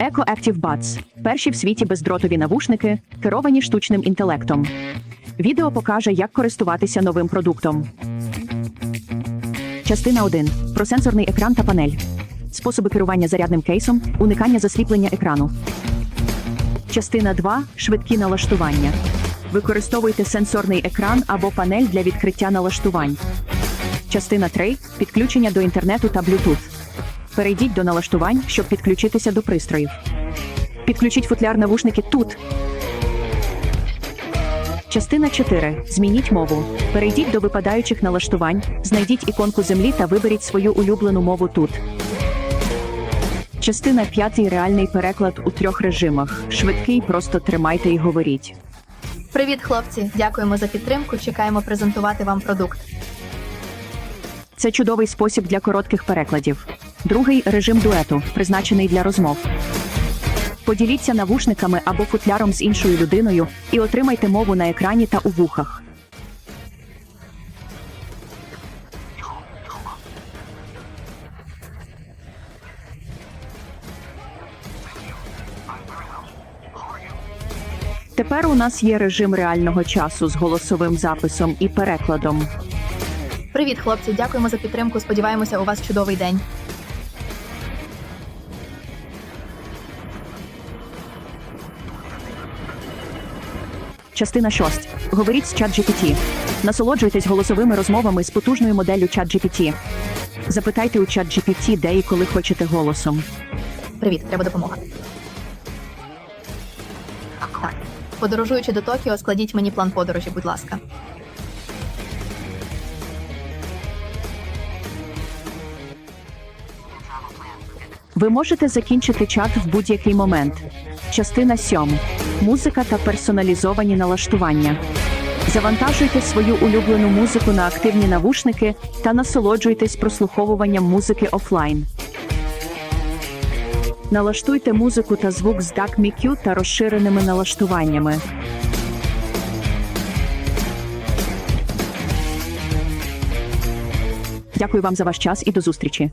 Eco Active Buds – перші в світі бездротові навушники, керовані штучним інтелектом. Відео покаже, як користуватися новим продуктом. Частина 1. Про сенсорний екран та панель. Способи керування зарядним кейсом, уникання засліплення екрану. Частина 2. Швидкі налаштування. Використовуйте сенсорний екран або панель для відкриття налаштувань. Частина 3. Підключення до інтернету та Bluetooth. Перейдіть до налаштувань, щоб підключитися до пристроїв. Підключіть футляр навушники тут. Частина 4. Змініть мову. Перейдіть до випадаючих налаштувань, знайдіть іконку землі та виберіть свою улюблену мову тут. Частина 5. Реальний переклад у трьох режимах. Швидкий, просто тримайте і говоріть. Привіт, хлопці! Дякуємо за підтримку. Чекаємо презентувати вам продукт. Це чудовий спосіб для коротких перекладів. Другий режим дуету, призначений для розмов. Поділіться навушниками або футляром з іншою людиною і отримайте мову на екрані та у вухах. Тепер у нас є режим реального часу з голосовим записом і перекладом. Привіт, хлопці! Дякуємо за підтримку. Сподіваємося, у вас чудовий день. Частина 6. Говоріть з ChatGPT. Насолоджуйтесь голосовими розмовами з потужною моделлю ChatGPT. Запитайте у ChatGPT, де і коли хочете голосом. Привіт, треба допомога. Подорожуючи до Токіо, складіть мені план подорожі, будь ласка. Ви можете закінчити чат в будь-який момент. Частина 7. Музика та персоналізовані налаштування. Завантажуйте свою улюблену музику на активні навушники та насолоджуйтесь прослуховуванням музики офлайн. Налаштуйте музику та звук з DAC MIQ та розширеними налаштуваннями. Дякую вам за ваш час і до зустрічі.